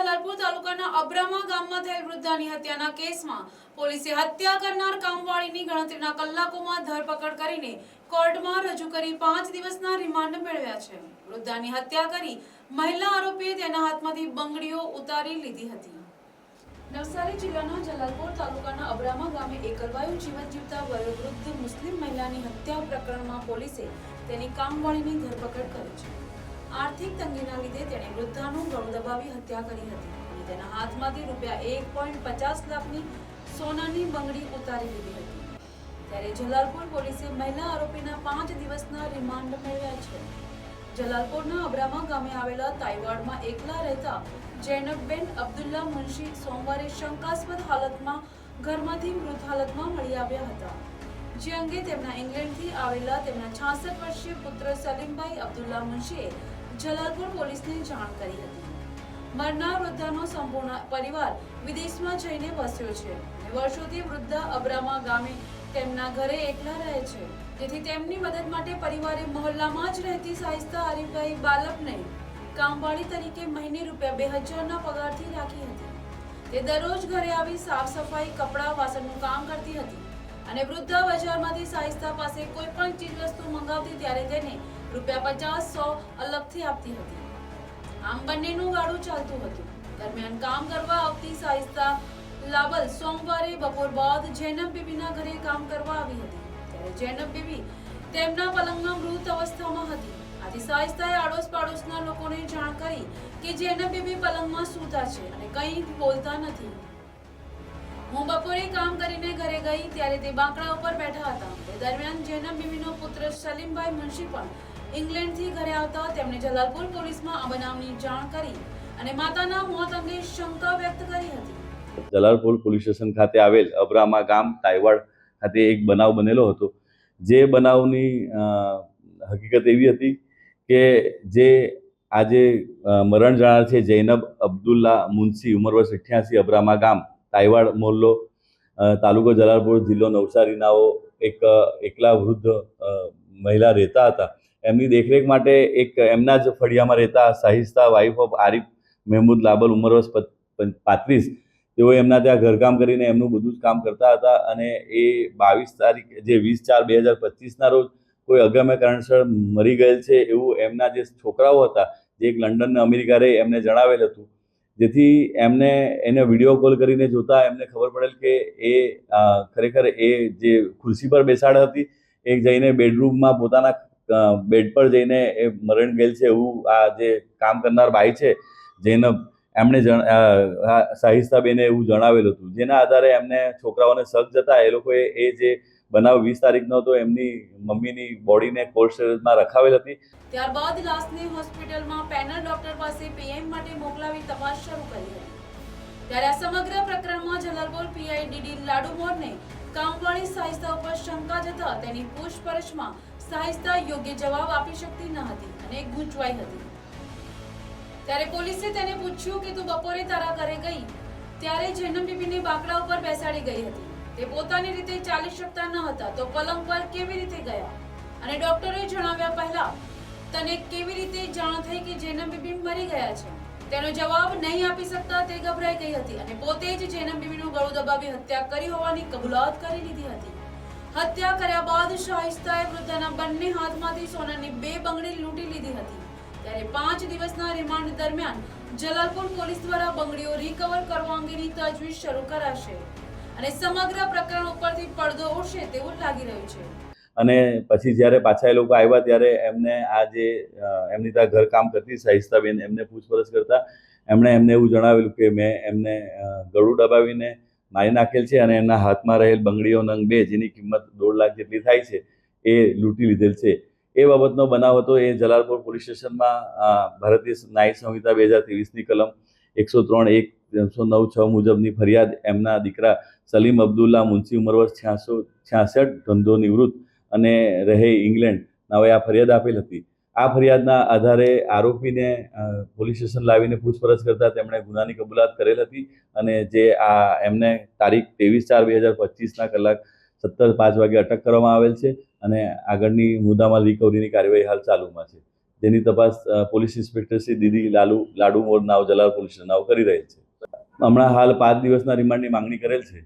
જલાલપુર તાલુકાના અબ્રામા ગામમાં થયેલ વૃદ્ધાની હત્યાના કેસમાં પોલીસે હત્યા કરનાર કામવાળીની ગણતરીના કલાકોમાં ધરપકડ કરીને કોર્ટમાં રજૂ કરી પાંચ દિવસના રિમાન્ડ મેળવ્યા છે. વૃદ્ધાની હત્યા કરી મહિલા આરોપીએ તેના હાથમાંથી બંગડીઓ ઉતારી લીધી હતી. નવસારી જિલ્લાના જલાલપુર તાલુકાના અબ્રામા ગામે એકલવાયુ જીવન જીવતા વયોવૃદ્ધ મુસ્લિમ મહિલાની હત્યા પ્રકરણમાં પોલીસે તેની કામવાળીની ધરપકડ કરી છે. આર્થિક તંગીના લીધે તેણે વૃદ્ધાનું ગળું દબાવી હત્યા કરી હતી અને તેના હાથમાંથી રૂપિયા એક પોઈન્ટ પચાસ લાખની સોનાની બંગડી ઉતારી લીધી હતી. ત્યારે જલાલપુર પોલીસે મહિલા આરોપીના પાંચ દિવસના રિમાન્ડ મેળવ્યા છે. જલાલપુરના અબ્રામા ગામે આવેલા તાઇવાડમાં એકલા રહેતા જૈનબબેન અબ્દુલ્લા મુનશી સોમવારે શંકાસ્પદ હાલતમાં ઘરમાંથી મૃત હાલતમાં મળી આવ્યા હતા. જે અંગે તેમના ઇંગ્લેન્ડથી આવેલા તેમના 66 વર્ષીય પુત્ર સલીમભાઈ અબ્દુલ્લા મુનશીએ જલાલપુર પોલીસને જાણ કરી હતી. મરનાર વૃદ્ધાનો સંપૂર્ણ પરિવાર વિદેશમાં જઈને વસ્યો છે. વર્ષોથી વૃદ્ધા અબ્રામા ગામે તેમના ઘરે એકલા રહે છે. જેથી તેમની મદદ માટે પરિવારે મહોલ્લામાં જ રહેતી સાહિસ્તા આરીફભાઈ બાલકને કામવાળી તરીકે મહિને રૂપિયા બે હજારના પગારથી રાખી હતી. તે દરરોજ ઘરે આવી સાફ સફાઈ કપડાં, વાસણનું કામ કરતી હતી અને વૃદ્ધા બજારમાંથી સાહિસ્તા પાસે કોઈ પણ ચીજ વસ્તુ મંગાવતી ત્યારે તેને રૂપિયા પચાસ સો અલગથી આપતી હતી. આમ બંનેનું ગાડું ચાલતું હતું. દરમિયાન કામ કરવા આવતી સાહિસ્તા લાબલ સોમવારે બપોર બાદ જૈનબ બીબીના ઘરે કામ કરવા આવી હતી. ત્યારે જૈનબ બીબી તેમના પલંગમાં મૃત અવસ્થામાં હતી. આથી સાહિસ્તાએ આડોશ પાડોશના લોકોને જાણ કરી કે જૈનબ બેબી પલંગમાં સૂતા છે અને કંઈ બોલતા નથી. હું બપોરે કામ કરીને ઘરે ગઈ ત્યારે તે બાંકડા ઉપર બેઠા હતા. તે દરમિયાન જૈનબ બીવીનો પુત્ર સલીમભાઈ મુનશી પણ ઇંગ્લેન્ડથી ઘરે આવતા તેમણે જલાલપુર પોલીસમાં આ બનાવની જાણ કરી અને માતાના મોત અંગે શંકા વ્યક્ત કરી હતી. જલાલપુર પોલીસ સ્ટેશન ખાતે આવેલ અબ્રામા ગામ, તાઇવાડ ખાતે એક બનાવ બનેલો હતો. જે બનાવની હકીકત એવી હતી કે જે આજે મરણ જનાર છે જૈનબ અબ્દુલ્લા મુનસી ઉંમર વર્ષ અઠ્યાસી, અબ્રામા ગામ, તાઇવાડ મોહલ્લો તાલુકો જલાલપુર જિલ્લો નવસારીનાઓ એક એકલા વૃદ્ધ મહિલા રહેતા હતા. એમની દેખરેખ માટે એક એમના જ ફળિયામાં રહેતા સાહિસ્તા વાઇફ ઓફ આરિફ મહેમૂદ લાબલ ઉંમર વર્ષ પાંત્રીસ. તેઓ એમના ત્યાં ઘરકામ કરીને એમનું બધું જ કામ કરતા હતા અને એ બાવીસ તારીખ, જે વીસ ચાર બે હજાર પચીસના રોજ કોઈ અગમ્ય કારણસર મરી ગયેલ છે એવું એમના જે છોકરાઓ હતા, જે એક લંડન અમેરિકા રહે એમને જણાવેલ હતું. જેથી એમને, એને વીડિયો કોલ કરીને જોતા એમને ખબર પડેલ કે એ ખરેખર એ જે ખુરશી પર બેસાડ હતી, એ જઈને બેડરૂમમાં પોતાના બેડ પર જઈને એ મરણ ગયેલ છે એવું આ જે કામ કરનાર બાઈ છે જેને એમણે સાહિસ્તાબેને એવું જણાવેલું હતું. જેના આધારે એમને છોકરાઓને સગ જતા એ લોકોએ એ જે બનાવ વીસ તારીખનો હતો, એમની મમ્મીની બોડીને કોલ્ડ સ્ટોરેજમાં રખાવેલ હતી. ત્યારબાદ લાશને હોસ્પિટલમાં પેનલ ડોક્ટર પાસે પીએમ માટે મોકલાવી તપાસ શરૂ કરી હતી. ત્યારે આ સમગ્ર પ્રકરણમાં જલાલપોર પીઆઈ ડીડી કામવાળી સાહિસ્તા ઉપર શંકા જતા તેની પૂછપરછમાં સાહિસ્તા યોગ્ય જવાબ આપી શકતી ન હતી અને ગૂંચવાઈ હતી. ત્યારે પોલીસે તેને પૂછ્યું કે તું બપોરે તારા ઘરે ગઈ? ત્યારે જન્મ બીબીને બાકડા ઉપર બેસાડી ગઈ હતી. તે પોતાની રીતે ચાલી શકતા ન હતા, તો પલંગ પર કેવી રીતે ગયા? અને ડોક્ટરે જણાવ્યા પહેલા, તને કેવી રીતે જાણ થઈ કે જૈનમ બીબી મરી ગયા છે? તેનો જવાબ નહીં આપી શકતા તે ગભરાઈ ગઈ હતી અને પોતે જ જૈનમ બીબીનું ગળું દબાવી હત્યા કરી હોવાની કબૂલાત કરી લીધી હતી. હત્યા કર્યા બાદ શાહિસ્તાએ વૃદ્ધાના બંને હાથમાંથી સોનાની બે બંગડી લૂંટી લીધી હતી. ત્યારે પાંચ દિવસના રિમાન્ડ દરમિયાન જલાલપુર પોલીસ દ્વારા બંગડીઓ રિકવર કરવા અંગેની તજવીજ શરૂ કરાશે અને સમગ્ર પ્રકરણ ઉપરથી પડદો ઉડશે તેવું લાગી રહ્યું છે. અને પછી જ્યારે પાછા એ લોકો આવ્યા ત્યારે એમને આ જે એમની ત્યાં ઘર કામ કરતી સાહિસ્તાબેન એમને પૂછપરછ કરતા એમણે એમને એવું જણાવેલું કે મેં એમને ગળું દબાવીને મારી નાખેલ છે અને એમના હાથમાં રહેલ બંગડીઓ નંગ બે, જેની કિંમત દોઢ લાખ જેટલી થાય છે, એ લૂંટી લીધેલ છે. એ બાબતનો બનાવ હતો એ જલાલપુર પોલીસ સ્ટેશનમાં ભારતીય ન્યાય સંહિતા બે હજાર ત્રેવીસની કલમ એકસો ત્રણ એક, ત્રણસો નવ, છ મુજબની ફરિયાદ એમના દીકરા સલીમ અબ્દુલ્લા મુન્સી ઉંમર વર્ષ છ્યાસો છ્યાસઠ ધંધો નિવૃત્ત અને રહે ઇંગ્લેન્ડ. નાવે આ ફરિયાદ આપેલ હતી. આ ફરિયાદના આધારે આરોપીને પોલીસ સ્ટેશન લાવીને પૂછપરછ કરતા તેમણે ગુનાની કબૂલાત કરેલ હતી અને જે આ એમને તારીખ ત્રેવીસ ચાર બે હજાર પચીસના કલાક સત્તર પાંચ વાગે અટક કરવામાં આવેલ છે અને આગળની મુદ્દામાં રિકવરીની કાર્યવાહી હાલ ચાલુમાં છે. જેની તપાસ પોલીસ ઇન્સ્પેક્ટર શ્રી દીદી લાલુ, લાડુ મોર નાવ જલાલ પોલીસ નાવ કરી રહેલ છે. હમણાં હાલ પાંચ દિવસના રિમાન્ડની માંગણી કરેલ છે.